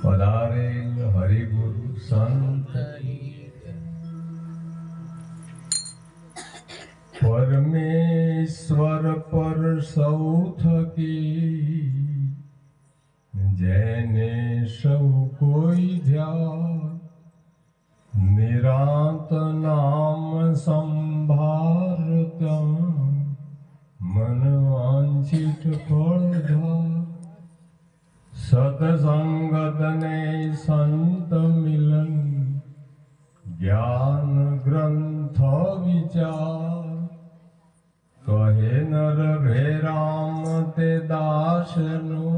પધારેલ હરિગુરુ સંત પરમેશ્વર પર સૌ થકી જેને સૌ કોઈ ધ્યાન સતસંગતને સંત મિલન જ્ઞાન ગ્રંથ વિચાર કહે નર ભે રામ તે દાસનો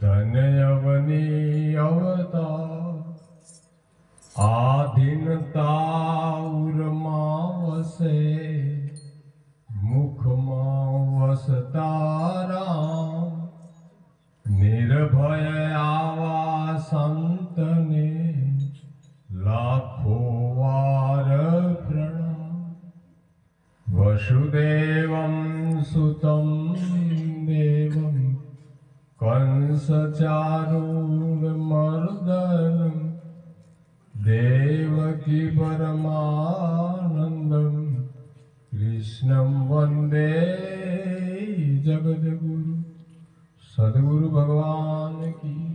ધન્ય અવની અવતાર આધીનતા ઉરમાં વસે મુખમાં વસતા વંદે જગદગુરુ સદગુરુ ભગવાન કી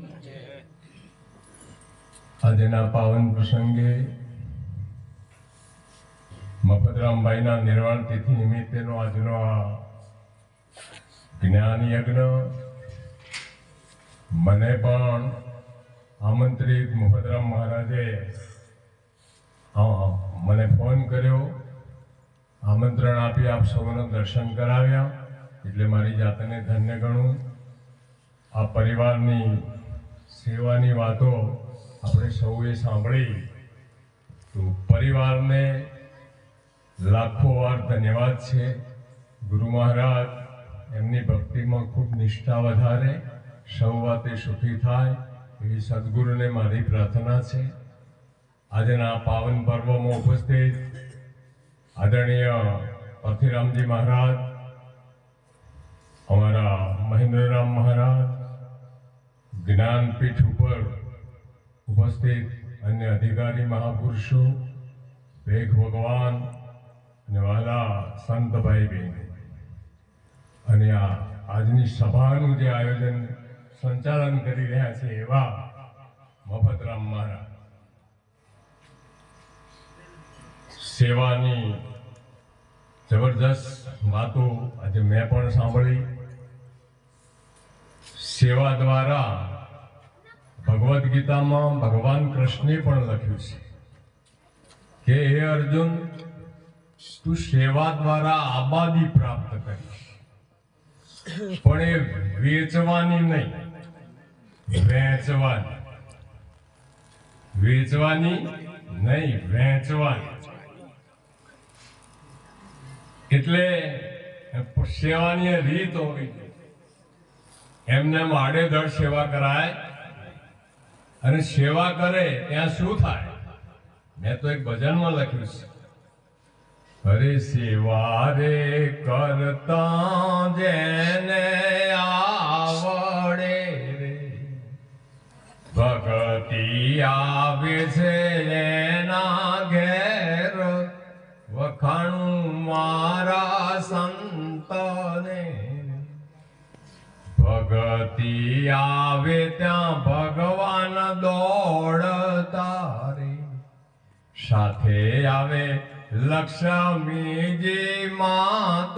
આજના પાવન પ્રસંગે મફતરામભાઈના નિર્વાણ તિથિ નિમિત્તેનો આજનો આ જ્ઞાન યજ્ઞ. મને પણ આમંત્રિત મફતરામ મહારાજે મને ફોન કર્યો. આમંત્રણ આપી આપ સૌને દર્શન કરાવ્યા. એટલે મારી જાતને ધન્ય ગણું. આ પરિવારની સેવાની વાતો આપણે સૌએ સાંભળી. તો પરિવારને લાખો વાર ધન્યવાદ છે. ગુરુ મહારાજ, એમની ભક્તિમાં ખૂબ નિષ્ઠા વધારે. સૌ વાતે સુખી થાય એવી સદગુરુને મારી પ્રાર્થના છે. આજના પાવન પર્વમાં ઉપસ્થિત આદરણીય પરથીરામજી મહારાજ, અમારા મહેન્દ્રરામ મહારાજ, જ્ઞાનપીઠ ઉપર ઉપસ્થિત અન્ય અધિકારી મહાપુરુષો વેગ ભગવાન અને વાલા સંતભાઈ બહેન. અને આ આજની સભાનું જે આયોજન સંચાલન કરી રહ્યા છે એવા મફતરામ મહારાજ. સેવાની જબરજસ્ત વાતો આજે મેં પણ સાંભળી. સેવા દ્વારા ભગવદ્ ગીતામાં ભગવાન કૃષ્ણે પણ લખ્યું છે કે, હે અર્જુન, તું સેવા દ્વારા આબાદી પ્રાપ્ત કરીશ. પણ એ વેચવાની નહીં, વેચવાની. વેચવાની નહીં, વેચવાની. એટલે સેવાની રીત હોવી જોઈએ. એમને એમ આડેધડ સેવા કરાય અને સેવા કરે ત્યાં શું થાય? મેં તો એક ભજનમાં લખ્યું છે. અરે સેવા રે કરતા જેને આવડે રે. ભક્તિ આવે છે મારા સંતને. ભગતિ આવે ત્યાં ભગવાન દોડતા રે સાથે આવે લક્ષ્મીજી માત,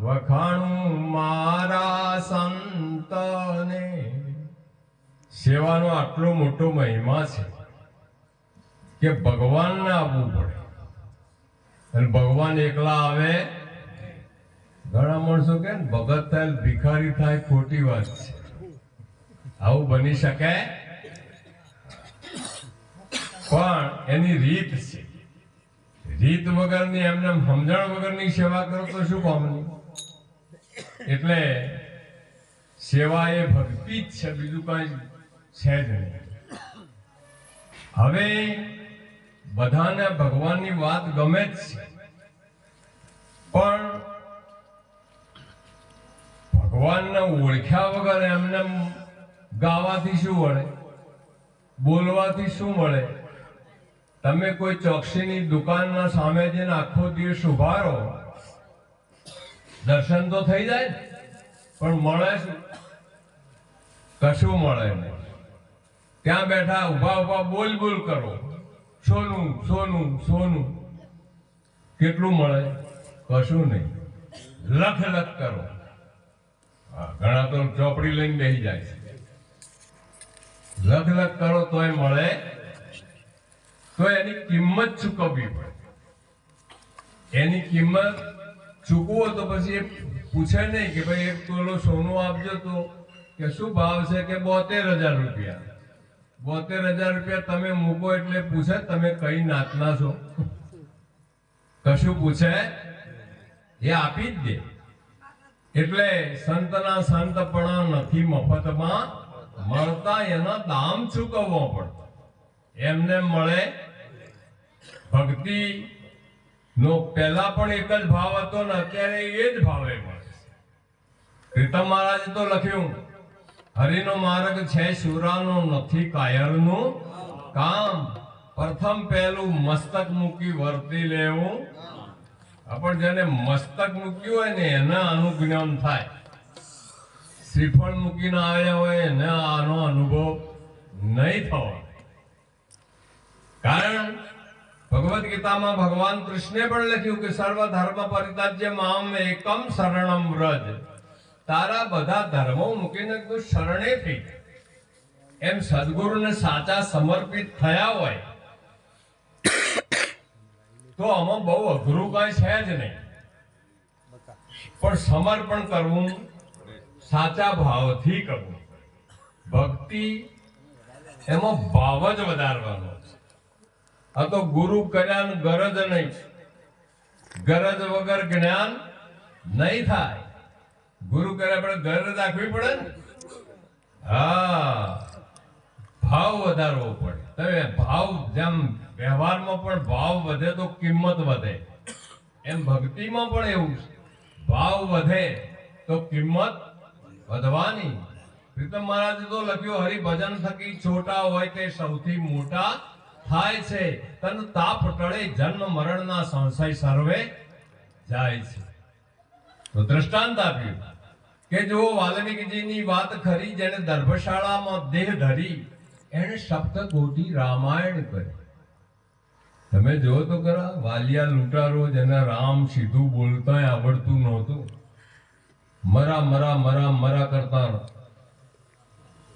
વખાણું મારા સંતને. સેવાનો આટલો મોટો મહિમા છે કે ભગવાનને આવવું પડે. અને ભગવાન એકલા આવે? ઘણા માણસો કે ભગત થાય ભિખારી થાય, ખોટી વાત છે. આવું બની શકે? પણ એની રીત છે. રીત વગરની, એમને સમજણ વગરની સેવા કરો તો શું કામની એટલે સેવા એ ભક્તિ જ છે, બીજું કઈ છે જ નહીં. હવે બધાને ભગવાનની વાત ગમે જ છે. પણ ભગવાનને ઓળખ્યા વગર એમને ગાવાથી શું મળે બોલવાથી શું મળે તમે કોઈ ચોકસીની દુકાનના સામે જઈને આખો દિવસ ઊભા દર્શન તો થઈ જાય પણ મળે શું? કશું મળે નહીં. ત્યાં બેઠા ઊભા ઊભા બોલ બોલ કરો. સોનું સોનું સોનું. કેટલું મળે? કશું નહીં. લખ લખ કરો. હા, ઘણા તો ચોપડી લઈને બેસી જાય છે. લખ લખ કરો તોય મળે. તો એની કિંમત ચૂકવવી પડે. એની કિંમત ચૂકવો તો પછી એ પૂછે નહીં કે ભાઈ એક તોલો સોનું આપજો તો કે શું ભાવ છે કે બોતેર હજાર રૂપિયા? બોતેર હજાર રૂપિયા તમે મૂકો એટલે પૂછે, તમે કઈ નાતના છો? કશું પૂછે? એ આપી જ દે. એટલે સંતના સંતપણા નથી મફતમાં મળતા, એના દામ ચૂકવવો પડતો. એમને મળે. ભક્તિ નો પહેલા પણ એક જ ભાવ હતો ને અત્યારે એ જ ભાવે મળે. પ્રીતમ મહારાજે તો લખ્યું હરિનો માર્ગ છે શુરાનો નથી કાયરનું કામ. પ્રથમ પહેલું મસ્તક મૂકી વર્તી લેવું. આપણે જેને મસ્તક મૂક્યું હોય ને એના અનુજ્ઞાન થાય. શ્રીફળ મૂકીને આવ્યા હોય એને આનો અનુભવ નહીં થવો કારણ ભગવદ્ ગીતામાં ભગવાન કૃષ્ણે પણ લખ્યું કે સર્વ ધર્મ પરિતાજ્ય મામ એકમ શરણમ વ્રજ. તારા બધા ધર્મો મૂકીને તું શરણે થઈ. એમ સદગુરુને સાચા સમર્પિત થયા હોય, તો આમાં બહુ અઘરું કઈ છે જ નહીં. પણ સમર્પણ કરવું, સાચા ભાવથી કરવું. ભક્તિ એમાં ભાવ જ વધારવાનો છે. આ તો ગુરુ કર્યા ગરજ નહીં. ગરજ વગર જ્ઞાન નહીં થાય. ગુરુ કરે, પણ ઘર રાખવી પડે હા. ભાવ વધારવો પડે. તમે ભાવ જેમ વ્યવહારમાં પણ ભાવ વધે તો કિંમત વધે. એમ ભક્તિમાં પણ એવું છે. ભાવ વધે તો કિંમત વધવાની. પ્રીતમ મહારાજે તો લખ્યું, હરિભજન થકી છોટા હોય તે સૌથી મોટા થાય છે. તન તાપ ટળે, જન્મ મરણના સંશય સર્વે જાય છે. તો દ્રષ્ટાંત આપ્યું. કે જો વાલ્મીકીજીની વાત ખરી જેને દર્ભશાળામાં દેહ ધરી એને સપ્તકોટી રામાયણ કરી. તમે જો તો ખરા, વાલિયા લૂંટારો જેને રામ સીધું બોલતા આવડતું નહોતું. મરા મરા મરા મરા કરતા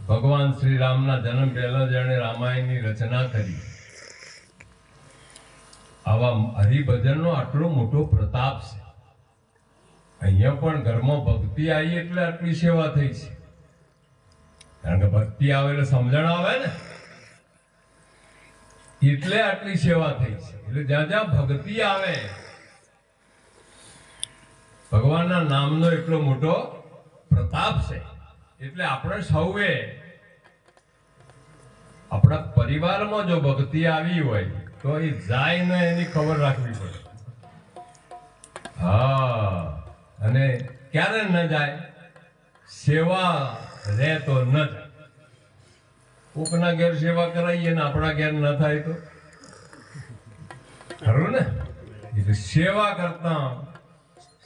ભગવાન શ્રી રામના જન્મ પહેલા જેણે રામાયણની રચના કરી. આવા હરિભજનનો આટલો મોટો પ્રતાપ છે. અહીંયા પણ ઘરમાં ભક્તિ આવી એટલે આટલી સેવા થઈ છે. કારણ કે ભક્તિ આવે એટલે સમજણ આવે ને. એટલે આટલી સેવા થઈ છે. એટલે જ્યાં જ્યાં ભક્તિ આવે, ભગવાનના નામનો એટલો મોટો પ્રતાપ છે. એટલે આપણે સૌએ આપણા પરિવારમાં જો ભક્તિ આવી હોય, તો એ જાય ને એની ખબર રાખવી પડે. હા. અને ક્યારે ન જાય, સેવા રહે તો ન જાય. કોકના ઘેર સેવા કરાવીએ ને આપણા ઘેર ન થાય તો? ખરું ને? એટલે સેવા કરતા,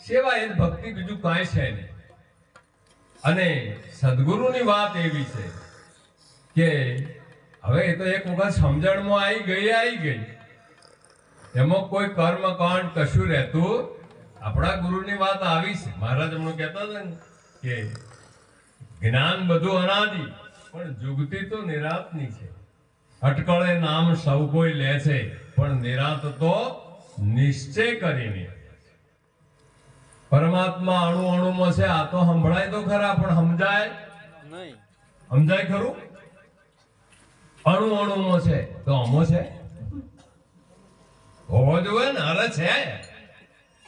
સેવા એ ભક્તિ, બીજું કાંઈ છે નહીં. અને સદગુરુની વાત એવી છે કે, હવે એ તો એક વખત સમજણમાં આવી ગઈ આવી ગઈ. એમાં કોઈ કર્મ કાંડ કશું રહેતું આપણા ગુરુની વાત આવી છે. મહારાજ હમણાં કહેતા હતા ને કે જ્ઞાન બધું અનાદિ પણ જુગતી તો નિરાતની છે. અટકળે નામ સૌ કોઈ લે છે પણ નિરાત તો નિશ્ચય કરીને પરમાત્મા અણુ અણુમાં છે આ તો સંભળાય તો ખરા પણ સમજાય? નહીં. સમજાય ખરું? અણુ અણુમાં છે તો અમો છે? હોવો જોઈએ ને અરે છે.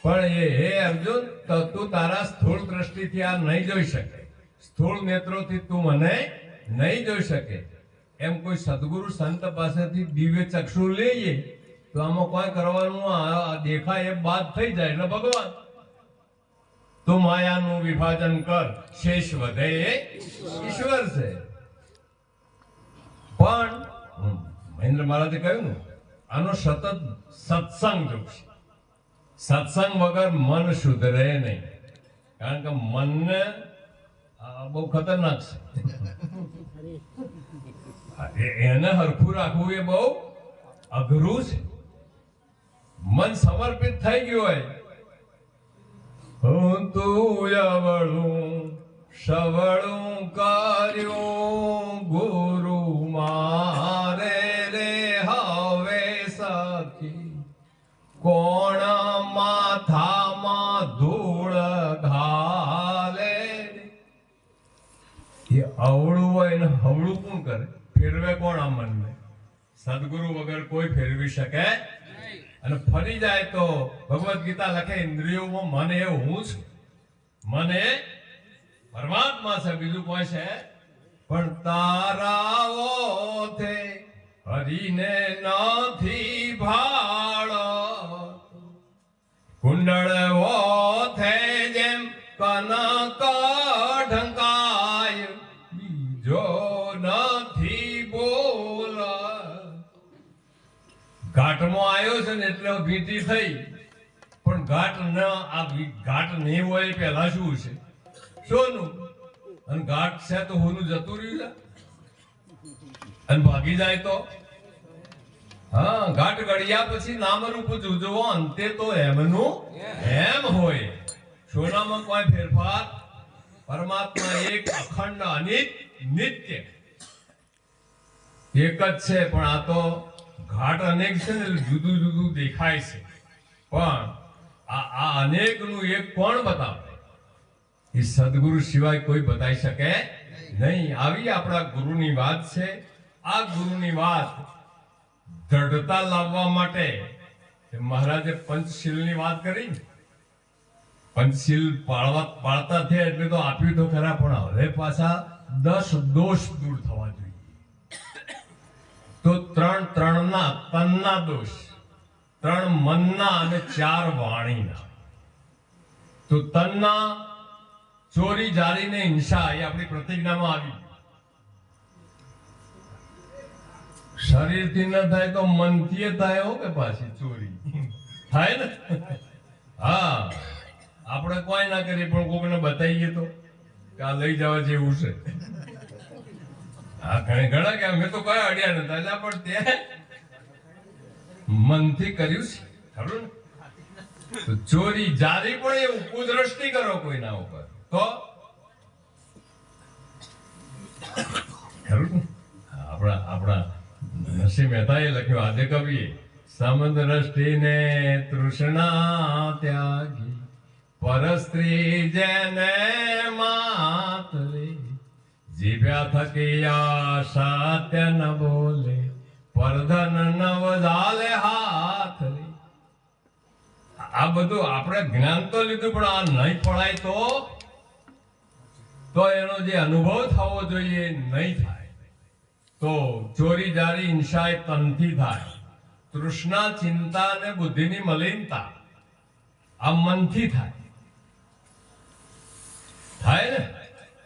પણ એ, હે અર્જુન, તો તું તારા સ્થૂળ દ્રષ્ટિથી આ નહીં જોઈ શકે. સ્થૂળ નેત્રોથી તું મને નહીં જોઈ શકે. એમ કોઈ સદગુરુ સંત પાસેથી દિવ્ય ચક્ષુ લઈએ, તો આમાં કોઈ કરવાનું દેખાય એ બાદ થઈ જાય. એટલે ભગવાન, તું માયાનું વિભાજન કર. શેષ વધે એ ઈશ્વર છે. પણ મહેન્દ્ર મહારાજે કહ્યું ને, આનો સતત સત્સંગ જોશે સત્સંગ વગર મન સુધરે નહીં. કારણ કે મનને બહુ ખતરનાક છે. એને હરખું રાખવું એ બહુ અઘરું છે. મન સમર્પિત થઈ ગયું હોય. હું તું સવળું કર્યું. કોણ અમનને સદગુરુ વગર કોઈ ફેરવી શકે અને ફરી જાય તો ભગવદ્ ગીતા લખે, ઇન્દ્રિયોમાં મન એ હું છું. મન પરમાત્મા છે બીજું કોઈ છે? પણ તારાઓ થે હરીને નથી ભાળ કુંડળ થે ઘાટમાં આવ્યો છે ને એટલે ભીતી થઈ. પણ ઘાટ ન, આ ઘાટ નહીં હોય પહેલા શું છે સોનું અને ઘાટ છે તો હોનું જતું રહ્યું છે. અને ભાગી જાય તો? હા, ઘાટ ગળ્યા પછી નામ રૂપ જુજવો, અંતે તો એમનું એમ હોય. સોનામાં કોઈ ફેરફાર? પરમાત્મા એક અખંડ અનિત, નિત્ય. એક જ છે, પણ આ તો ઘાટ અનેક છે ને, જુદું જુદું દેખાય છે. પણ આ આ અનેકનું એક કોણ બતાવે? એ સદગુરુ સિવાય કોઈ બતાવી શકે નહીં. આવી આપણા ગુરુની વાત છે. આ ગુરુની વાત દ્રઢતા લાવવા માટે મહારાજે પંચશીલની વાત કરી. પંચશીલ પાળવા, પાળતા થયા એટલે તો આપ્યું તો ખરા, પણ હવે પાછા દસ દોષ દૂર થવા ત્રણ ત્રણના તનના દોષ. ત્રણ મનના અને ચાર વાણીના. તો તનના, ચોરી, જારી ને હિંસા એ આપણી પ્રતિજ્ઞામાં આવી શરીરથી ન થાય તો મનથી થાય હો કે પાછી ચોરી. થાય ને? હા. આપણે કોઈ ના કરીએ પણ કોઈને બતાવીએ તો કે આ લઈ જવા જેવું છે. હા, ઘણી, ઘણા કે અમે તો કોઈ અડ્યા ચોરી જારી પણ એ કુદ્રષ્ટિ કરો કોઈના ઉપર. તો? આપણા આપણા નરસિંહ મહેતાએ લખ્યું, આજે કવિએ સમદ દ્રષ્ટિને તૃષ્ણા ત્યાગી. પરસ્ત્રી જેને માતરે જીવ્યા થકી આ ન બોલે, પરધન નવ જાલે હાથ આ બધું આપણે જ્ઞાન તો લીધું, પણ આ નહીં પડાય તો? તો એનો જે અનુભવ થવો જોઈએ નહીં થાય. તો ચોરી જારી હિંસા એ તનથી થાય. તૃષ્ણા, ચિંતા અને બુદ્ધિની મલિનતા આ મનથી થાય. થાય ને?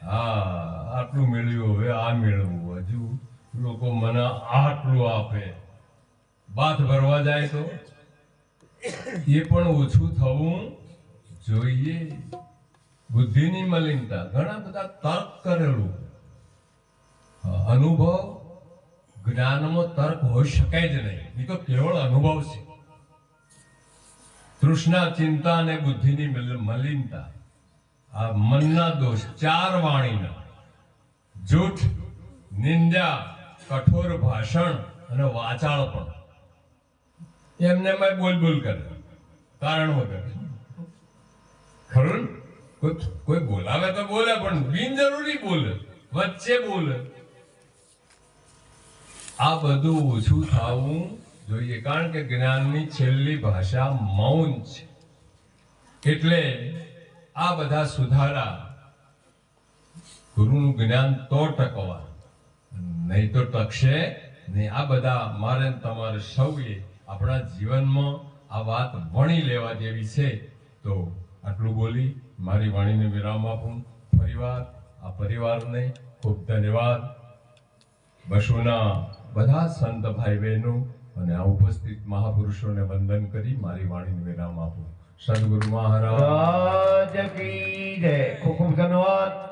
હા. આટલું મેળવ્યું, હવે આ મેળવવું. હજુ લોકો મને આટલું આપે. બાથ ભરવા જાય તો? એ પણ ઓછું થવું જોઈએ. બુદ્ધિની મલિનતા. ઘણા બધા તર્ક કરેલું. અનુભવ જ્ઞાનમાં તર્ક હોઈ શકાય જ નહીં. એ તો કેવળ અનુભવ છે. તૃષ્ણા, ચિંતા અને બુદ્ધિની મલ- મલિનતા. આ મનના દોષ ચાર વાણીના. જૂઠ, નિંદા, કઠોર ભાષણ અને વાચાળ પણ. એમને મેં બોલ બોલ કરે કારણ વગર ખરું કોઈ બોલાવે તો બોલે, પણ બિનજરૂરી બોલે. વચ્ચે બોલે. આ બધું ઓછું થવું જોઈએ, કારણ કે જ્ઞાનની છેલ્લી ભાષા મૌન છે. એટલે આ બધા સુધારા ગુરુનું જ્ઞાન તો ટકવા નહીં તો ટકશે નહીં. આ બધા મારે તમારે સૌએ આપણા જીવનમાં આ વાત વણી લેવા જેવી છે. તો આટલું બોલી મારી વાણીને વિરામ આપું. પરિવાર આ પરિવારને ખૂબ ધન્યવાદ. બસુના બધા સંત ભાઈ બહેનો અને આ ઉપસ્થિત મહાપુરુષોને વંદન કરી મારી વાણીને વિરામ આપું. સદગુરુ મહારાજ. ખૂબ ખૂબ ખૂબ